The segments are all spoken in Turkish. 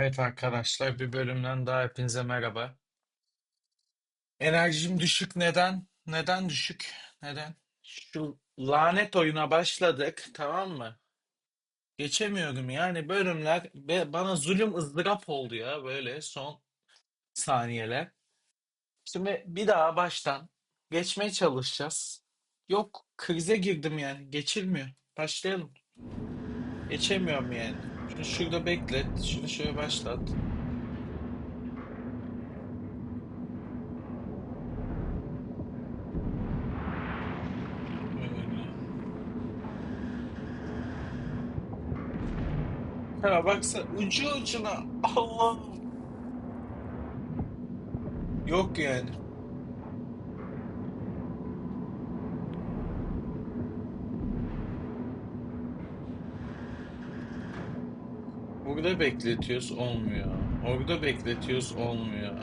Evet arkadaşlar bir bölümden daha hepinize merhaba. Enerjim düşük neden? Neden düşük? Neden? Şu lanet oyuna başladık tamam mı? Geçemiyorum yani bölümler bana zulüm ızdırap oldu ya böyle son saniyeler. Şimdi bir daha baştan geçmeye çalışacağız. Yok krize girdim yani geçilmiyor. Başlayalım. Geçemiyorum yani. Şunu şurada beklet. Şunu şöyle başlat. Ha baksana ucu ucuna Allah yok yani. Burada bekletiyoruz olmuyor. Orada bekletiyoruz olmuyor.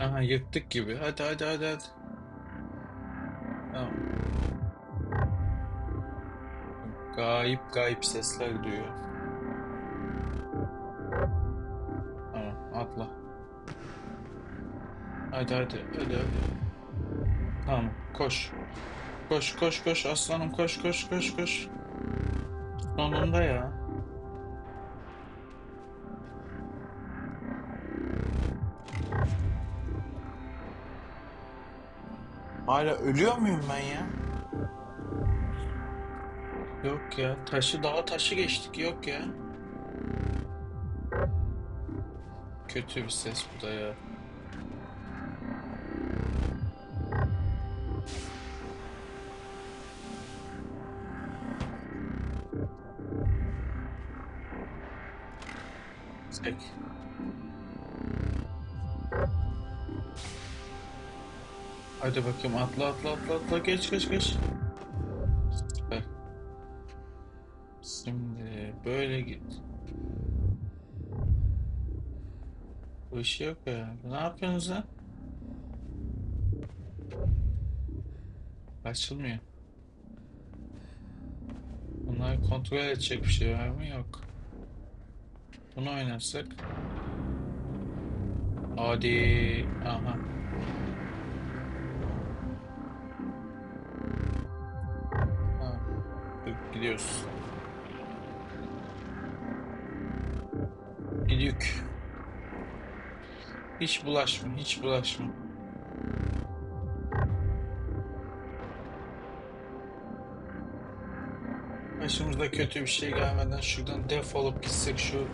Aha yırttık gibi. Hadi hadi hadi hadi. Tamam. Gayip gayip sesler duyuyor. Hadi hadi hadi hadi. Tamam koş. Koş koş koş aslanım koş koş koş koş. Sonunda ya. Hala ölüyor muyum ben ya? Yok ya. Taşı daha taşı geçtik. Yok ya. Kötü bir ses bu da ya. Hadi bakayım atla atla atla atla geç geç geç. Süper. Şimdi böyle git. Bu işi yok ya. Ne yapıyorsunuz lan? Açılmıyor. Bunları kontrol edecek bir şey var mı? Yok. Bunu oynarsak. Hadi. Aha. Gidiyoruz. Gidiyoruz. Hiç bulaşma, hiç bulaşma. Başımıza kötü bir şey gelmeden şuradan defolup gitsek şu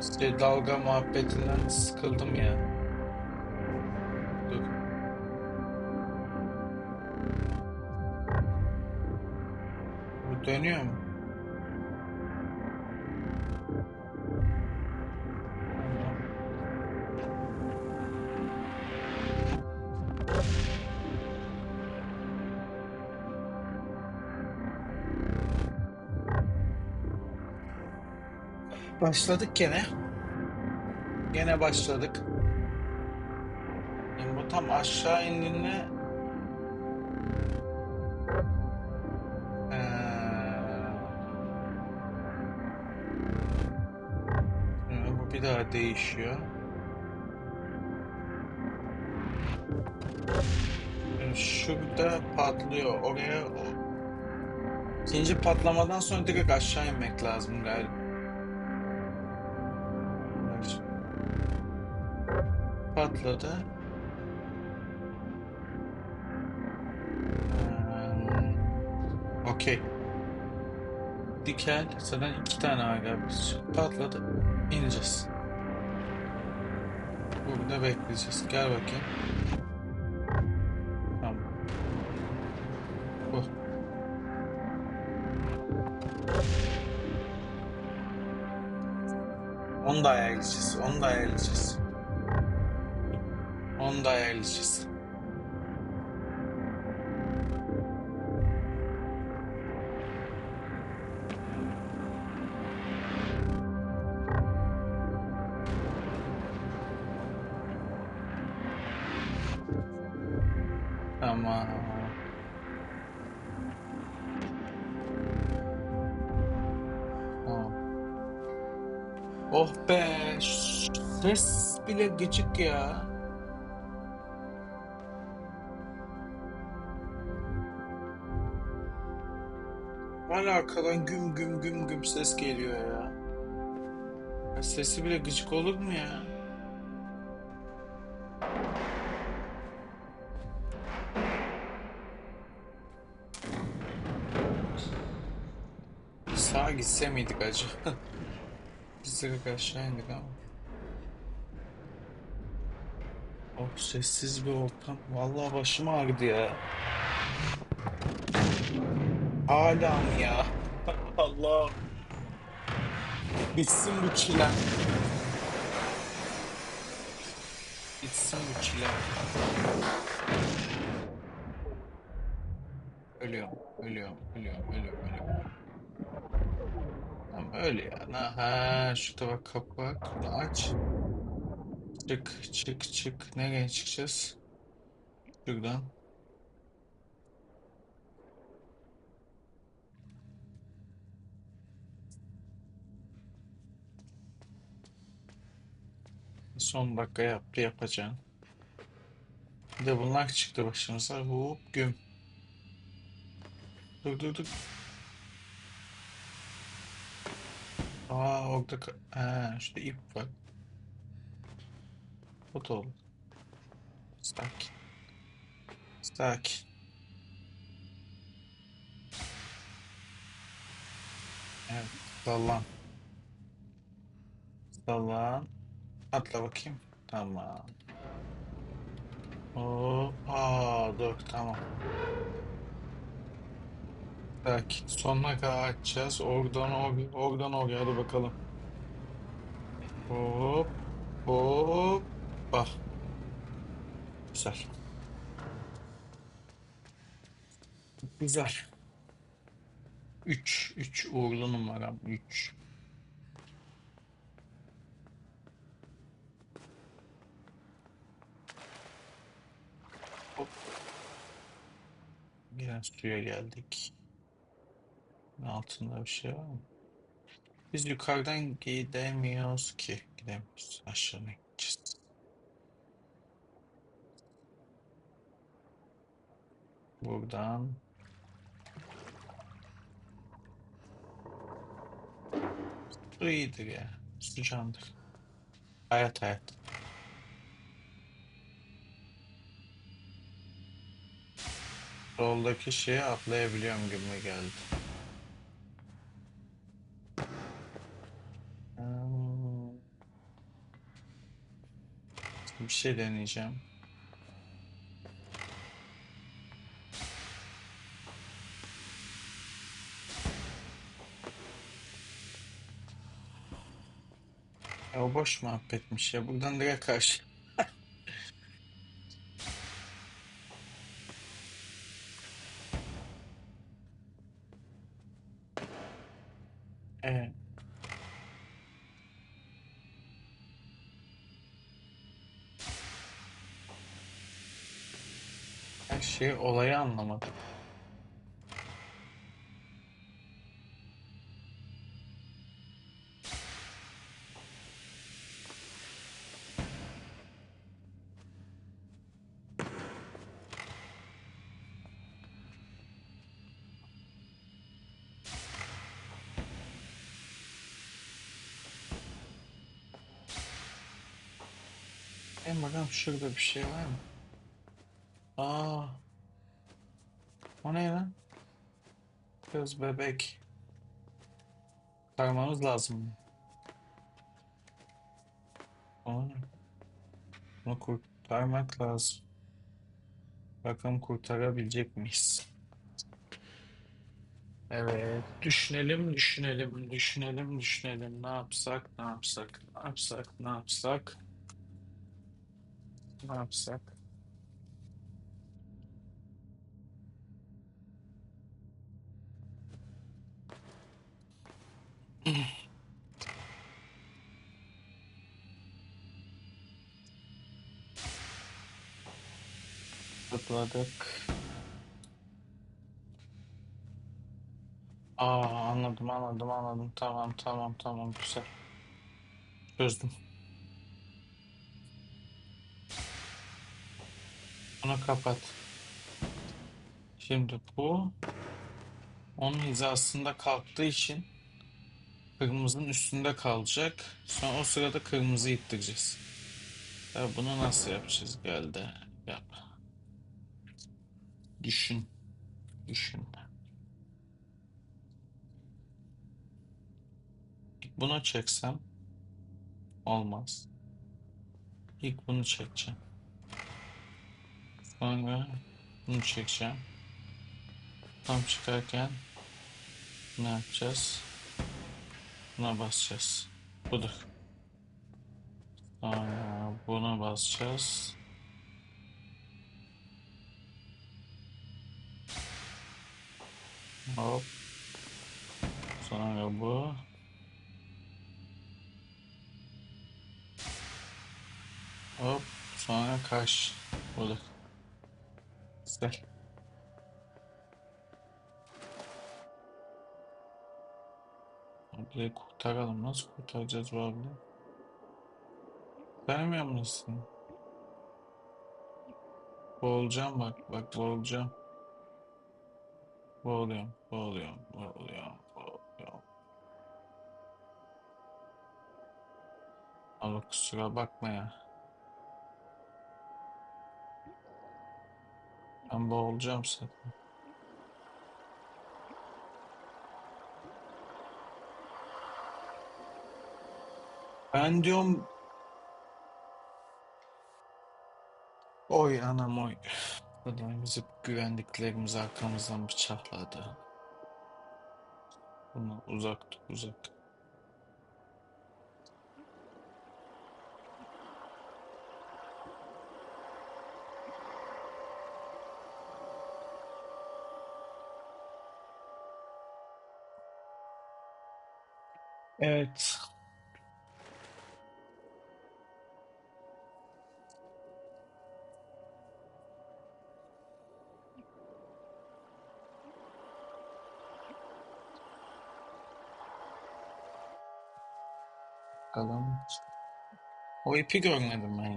işte dalga muhabbetinden sıkıldım ya. Dönüyor mu? Başladık gene. Gene başladık. Yani bu tam aşağı indiğinde bir daha değişiyor. Şurada patlıyor. Oraya ikinci patlamadan sonra direkt aşağı inmek lazım galiba. Patladı. Eee, Okey. Dikel. Zaten iki tane var galiba. Patladı. İneceğiz. Burada bekleyeceğiz. Gel bakayım. Tamam. Bu. Onu da ayarlayacağız. Onu da ayarlayacağız. Onu da ayarlayacağız. Bile gıcık ya. Hala arkadan güm güm güm güm ses geliyor ya. Sesi bile gıcık olur mu ya? Sağa gitse miydik acaba? Biz direkt aşağı indik ama. Oh sessiz bir ortam. Vallahi başım ağrıdı ya. Hala mı ya? Allah. Bitsin bu çile. Bitsin bu çile. Ölüyorum, ölüyorum, ölüyorum, ölüyorum, ölüyorum. Tamam öyle ya. Ha, şurada bak kapı var. Bunu aç. Çık, çık, çık. Nereye çıkacağız? Şuradan. Son dakika yaptı yapacağım. Bir de bunlar çıktı başımıza. Hop güm. Dur dur dur. Aa orada ha, şurada ip var. O da olur. Sakin. Sakin. Evet. Sallan. Sallan. Atla bakayım. Tamam. Hop. Aa dur tamam. Sakin. Sonuna kadar açacağız. Oradan oraya. Oradan oraya. Hadi bakalım. Hop. Hop. Bak. Güzel. Güzel. 3. 3 uğurlu numaram. 3. Hop. Yine suya geldik. Altında bir şey var mı? Biz yukarıdan gidemiyoruz ki. Gidemiyoruz. Aşağı gideceğiz. Buradan. Su iyidir ya. Su candır. Hayat hayat. Soldaki şeye atlayabiliyorum gibi geldi. Hmm. Bir şey deneyeceğim. O boş muhabbetmiş ya. Buradan direkt karşı. Evet. Her şey olayı anlamadım. En bakalım şurada bir şey var mı? Aa, o ne lan? Kız bebek. Sarmamız lazım. Onu, bunu kurtarmak lazım. Bakalım kurtarabilecek miyiz? Evet. Düşünelim, düşünelim, düşünelim, düşünelim. Ne yapsak, ne yapsak, ne yapsak, ne yapsak, ne yapsak. Tıkladık. Aa anladım anladım anladım. Tamam tamam tamam güzel. Çözdüm. Bunu kapat. Şimdi bu onun hizasında kalktığı için kırmızının üstünde kalacak. Sonra o sırada kırmızı ittireceğiz. Ya bunu nasıl yapacağız? Geldi. Yap. Düşün. Düşün. Bunu çeksem olmaz. İlk bunu çekeceğim. Sonra bunu çekeceğim. Tam çıkarken ne yapacağız? Buna basacağız. Budur. Sonra buna basacağız. Hop. Sonra bu. Hop. Sonra kaş. Budur. Güzel. Ablayı kurtaralım. Nasıl kurtaracağız bu ablayı? Vermiyor musun? Boğulacağım bak. Bak boğulacağım. Boğuluyorum. Boğuluyorum. Boğuluyorum. Boğuluyorum. Allah kusura bakma ya. Ben boğulacağım zaten. Ben diyorum oy anam oy. Buradan bizi güvendiklerimiz arkamızdan bıçakladı. Bunu uzak uzak. Evet. Bakalım. O ipi görmedim ben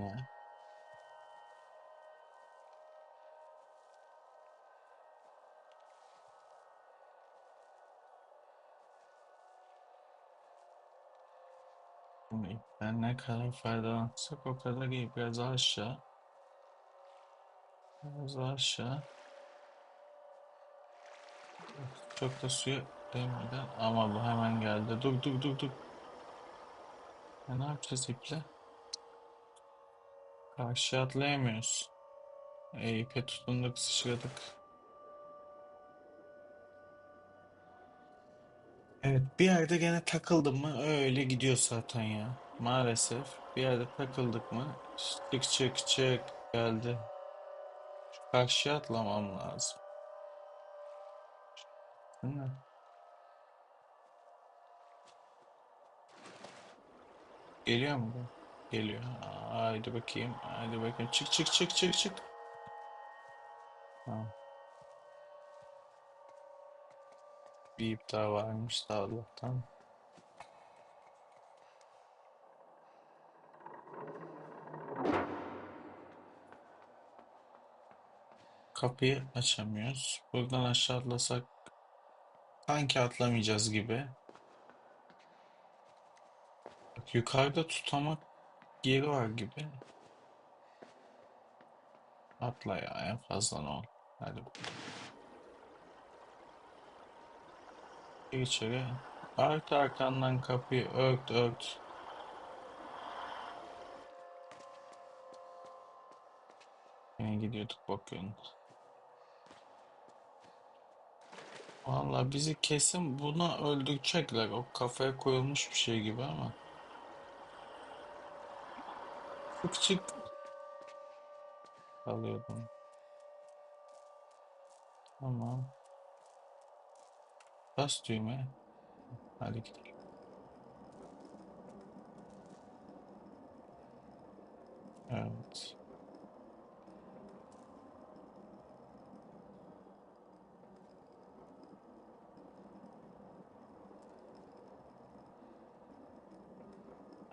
Şimdi ipten ne kadar faydalanırsak o kadar iyi. Biraz aşağı. Biraz aşağı. Çok da suya değmeden. Ama bu hemen geldi. Dur dur dur dur. Ya ne yapacağız iple? Karşıya atlayamıyoruz. E, ipe tutunduk sıçradık. Evet bir yerde gene takıldım mı öyle gidiyor zaten ya. Maalesef bir yerde takıldık mı çık çık çık geldi. Karşıya atlamam lazım. Değil mi? Geliyor mu bu? Geliyor. Haydi bakayım. Haydi bakayım. Çık çık çık çık çık. Tamam. Bir ip daha varmış da Allah'tan. Kapıyı açamıyoruz. Buradan aşağı atlasak sanki atlamayacağız gibi. Bak, yukarıda tutamak yeri var gibi. Atla ya en fazla ne ol. Hadi gir içeri. Ört arkandan kapıyı ört ört. Yine gidiyorduk bakıyorsun. Vallahi bizi kesin buna öldürecekler. O kafaya koyulmuş bir şey gibi ama. Çık çık. Alıyordum. Tamam. costume ali Evet.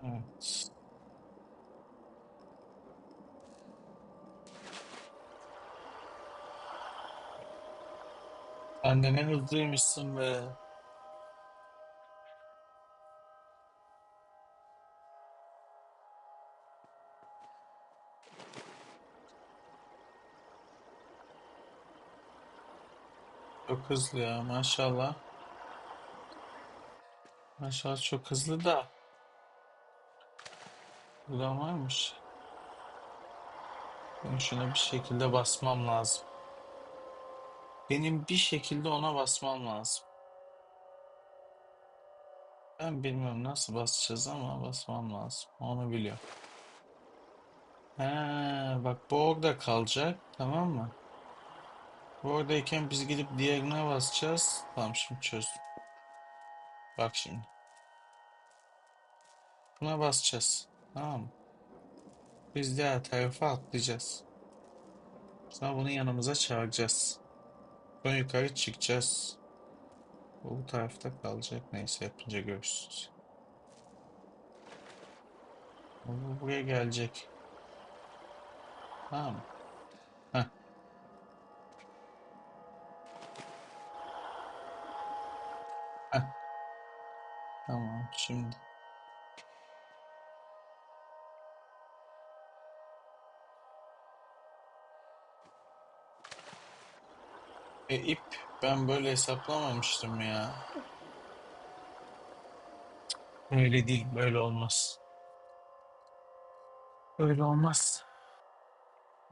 Evet. Sen ne hızlıymışsın be. Çok hızlı ya maşallah. Maşallah çok hızlı da. Buradan varmış. Benim şuna bir şekilde basmam lazım. Benim bir şekilde ona basmam lazım. Ben bilmiyorum nasıl basacağız ama basmam lazım. Onu biliyorum. He, bak bu orada kalacak. Tamam mı? Bu oradayken biz gidip diğerine basacağız. Tamam şimdi çözdüm. Bak şimdi. Buna basacağız. Tamam mı? Biz diğer tarafa atlayacağız. Sonra bunu yanımıza çağıracağız. Sonra yukarı çıkacağız. Bu, bu tarafta kalacak. Neyse yapınca görürsünüz. Bu bu buraya gelecek. Tamam? Heh, heh. Tamam şimdi. E ip ben böyle hesaplamamıştım ya. Öyle değil, böyle olmaz. Öyle olmaz.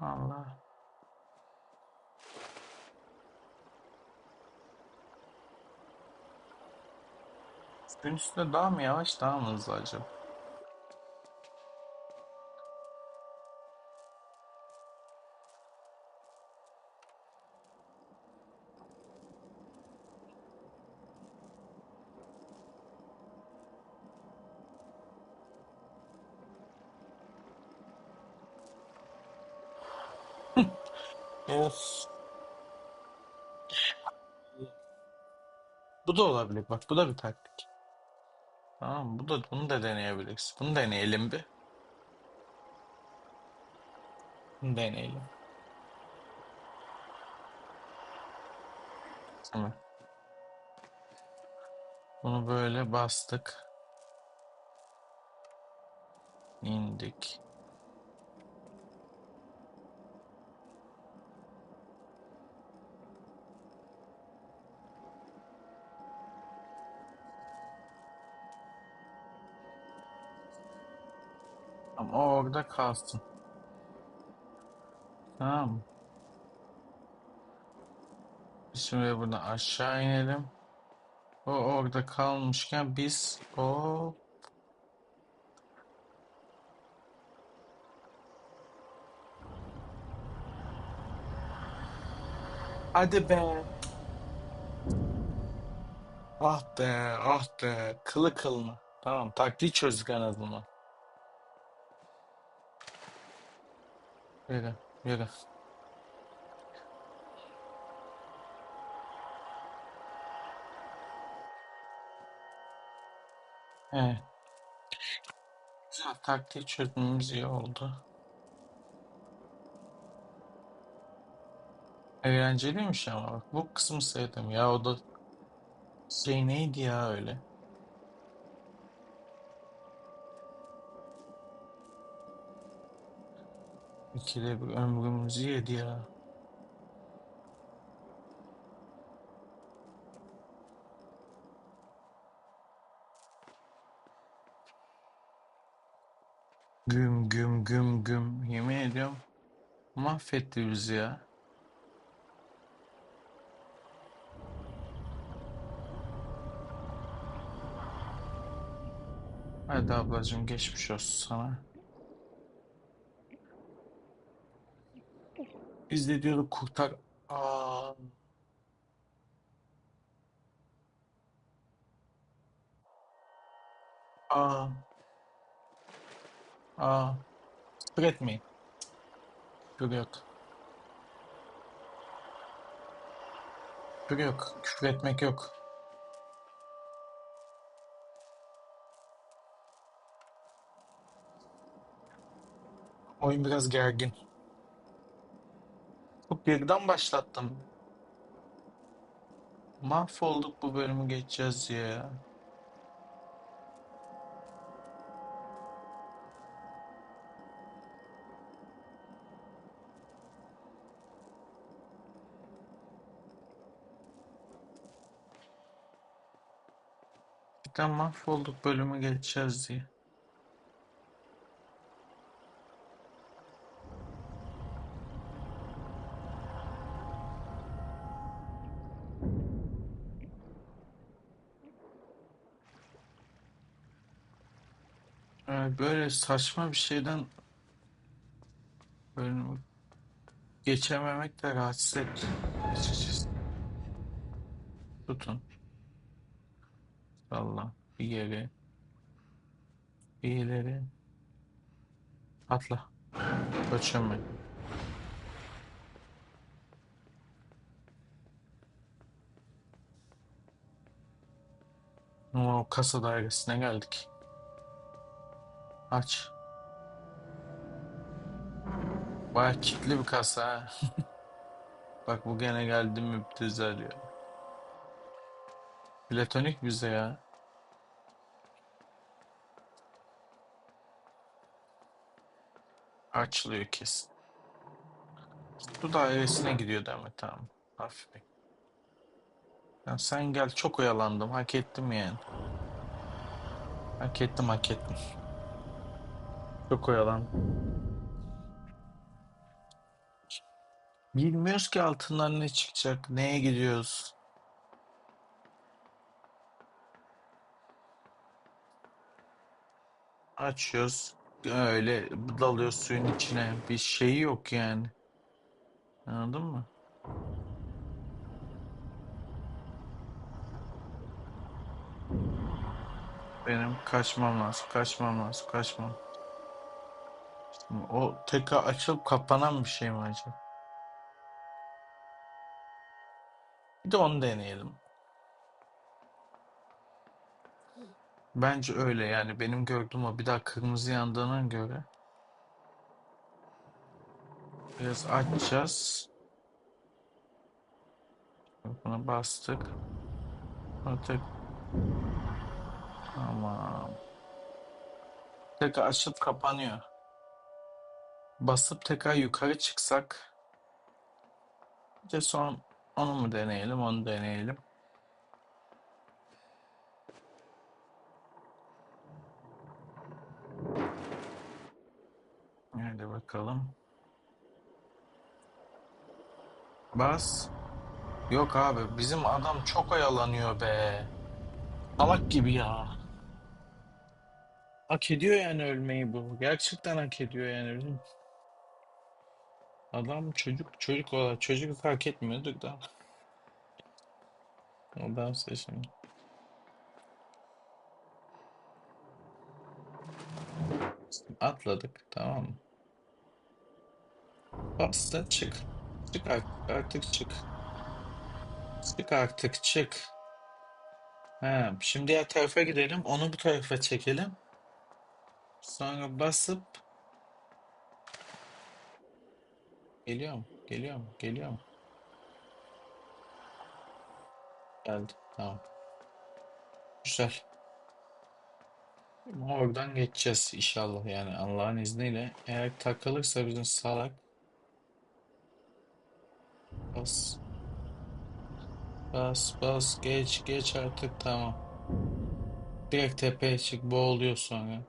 Allah. Suyun üstünde daha mı yavaş, daha mı hızlı acaba? Of. Bu da olabilir. Bak bu da bir taktik. Tamam bu da bunu da deneyebiliriz. Bunu deneyelim bir. Bunu deneyelim. Tamam. Bunu böyle bastık. indik. Ama orada kalsın. Tamam mı? Şimdi buradan aşağı inelim. O orada kalmışken biz o Hadi be. Ah be, ah be. Kılı kılına. Tamam, taktiği çözdük en azından. Yürü, yürü. Evet. Taktiği çözmemiz iyi oldu. Eğlenceliymiş ama bak bu kısmı sevdim ya o da şey neydi ya öyle. İkide bir ömrümüzü yedi ya. Güm güm güm güm yemin ediyorum mahvetti bizi ya. Hadi ablacığım geçmiş olsun sana. Biz de diyorduk kurtar. Aa, aa, aa. Küfür etmeyin. Küfür yok. Küfür yok. Küfür etmek yok. Oyun biraz gergin. Geriden başlattım. Mahvolduk bu bölümü geçeceğiz ya. Cidden mahvolduk bölümü geçeceğiz diye. Yani böyle saçma bir şeyden bölümü geçememek de rahatsız etti. Tutun. Salla. Bir geri. Bir ileri. Atla. Kaçıyorum ben. O kasa dairesine geldik. Aç. Baya kilitli bir kasa ha. Bak bu gene geldi mi düzeliyor. Platonik bize ya. Açılıyor kesin. Su dairesine gidiyor demek tamam. Hafif. Ya sen gel çok oyalandım. Hak ettim yani. Hak ettim hak ettim. Çok oyalandım. Bilmiyoruz ki altından ne çıkacak. Neye gidiyoruz. Açıyoruz. Öyle dalıyor suyun içine. Bir şeyi yok yani. Anladın mı? Benim kaçmam lazım. Kaçmam lazım. Kaçmam. O tekrar açılıp kapanan bir şey mi acaba? Bir de onu deneyelim. Bence öyle yani benim gördüğüm o bir daha kırmızı yandığına göre biraz açacağız. Buna bastık. Artık tamam. Tekrar açıp kapanıyor. Basıp tekrar yukarı çıksak. Bir de son onu mu deneyelim, onu deneyelim. Hadi bakalım. Bas. Yok abi bizim adam çok oyalanıyor be. Salak gibi ya. Hak ediyor yani ölmeyi bu. Gerçekten hak ediyor yani. Adam çocuk çocuk ola çocuk hak etmiyorduk da. Sonra şimdi. Atladık tamam mı? Bastı çık. Çık artık, artık çık. Çık artık çık. He, şimdi diğer tarafa gidelim. Onu bu tarafa çekelim. Sonra basıp geliyorum. Geliyorum. Geliyorum. Geldi. Tamam. Güzel. Ama Oradan geçeceğiz inşallah yani Allah'ın izniyle. Eğer takılırsa bizim salak bas. Bas bas geç geç artık tamam. Direkt tepeye çık boğuluyor sonra.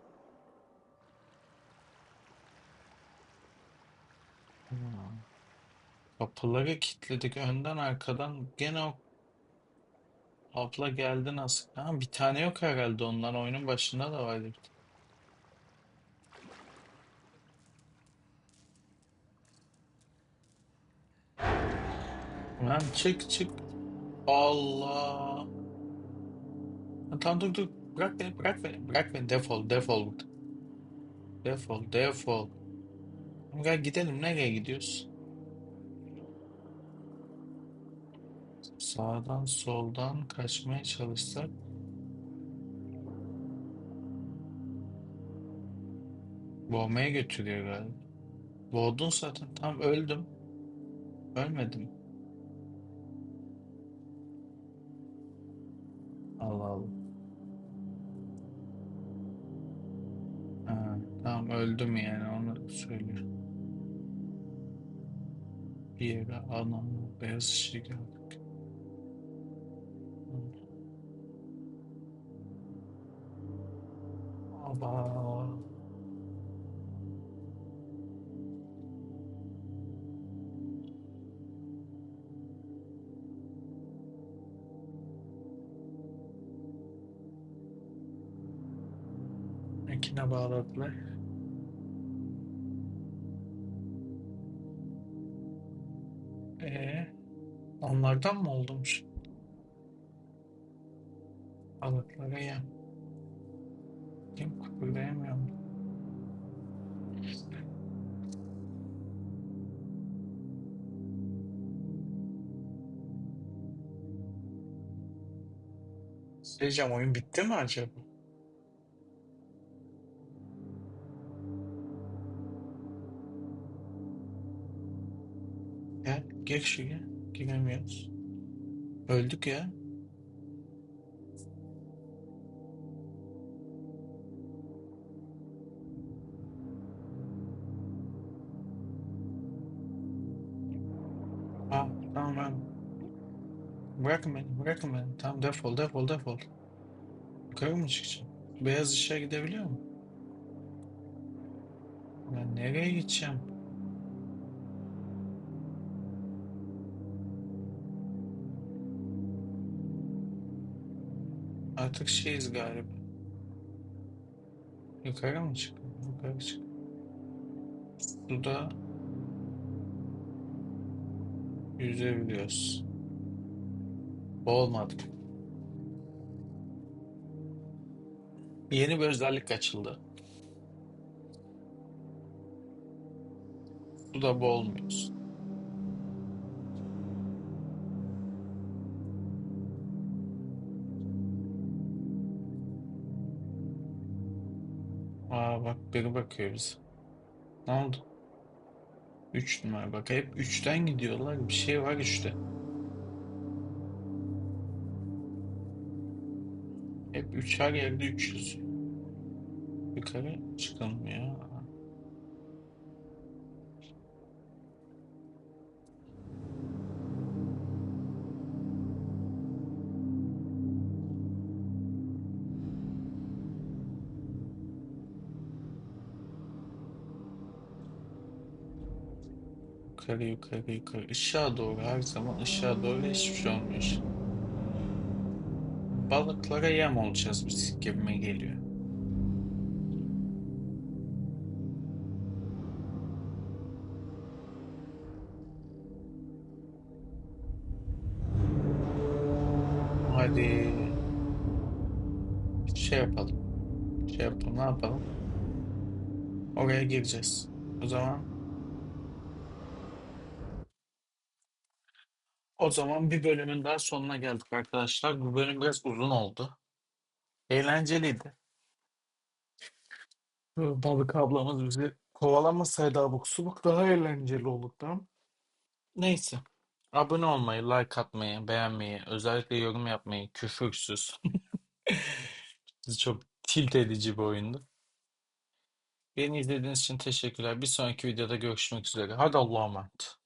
Kapıları kilitledik önden arkadan gene o abla geldi nasıl? Ha, bir tane yok herhalde onlar oyunun başında da vardı. bir tane. Lan çık çık. Allah. Tamam dur dur. Bırak beni bırak beni. Bırak beni defol defol buradan. Defol defol. Gel gidelim nereye gidiyoruz? Sağdan soldan kaçmaya çalışsak. Boğmaya götürüyor galiba. Boğdun zaten. Tam öldüm. Ölmedim. Allah Allah. Ha, tamam öldüm yani onu söylüyor. Bir yere anam beyaz ışığı gördük. Aba. Ekine bağladılar. Ee, onlardan mı oldummuş? Balıklara yem. Kıpırdayamıyorum. Seyircim oyun bitti mi acaba? Gel, gir şuraya. Giremiyoruz. Öldük ya. Bırakın beni, bırakın beni. Tamam defol, defol, defol. Yukarı mı çıkacağım? Beyaz ışığa gidebiliyor mu? Ben nereye gideceğim? Artık şeyiz galiba. Yukarı mı çık? Yukarı çık. Suda yüzebiliyoruz. Olmadı. Yeni bir özellik açıldı. Suda boğulmuyoruz. Aa bak biri bakıyor bize. Ne oldu? Üç numara bak hep üçten gidiyorlar. Bir şey var işte. Hep üç her yerde üç yazıyor. Yukarı çıkılmıyor. Yukarı yukarı yukarı. Işığa doğru her zaman ışığa doğru hiçbir şey olmuyor. Balıklara yem olacağız biz gibime geliyor. Hadi şey yapalım. Şey yapalım ne yapalım? Oraya gireceğiz. O zaman o zaman bir bölümün daha sonuna geldik arkadaşlar. Bu bölüm biraz uzun oldu. Eğlenceliydi. Balık ablamız bizi kovalamasaydı abuk subuk daha eğlenceli olurdu. Neyse. Abone olmayı, like atmayı, beğenmeyi, özellikle yorum yapmayı, küfürsüz. Çok tilt edici bir oyundu. Beni izlediğiniz için teşekkürler. Bir sonraki videoda görüşmek üzere. Hadi Allah'a emanet.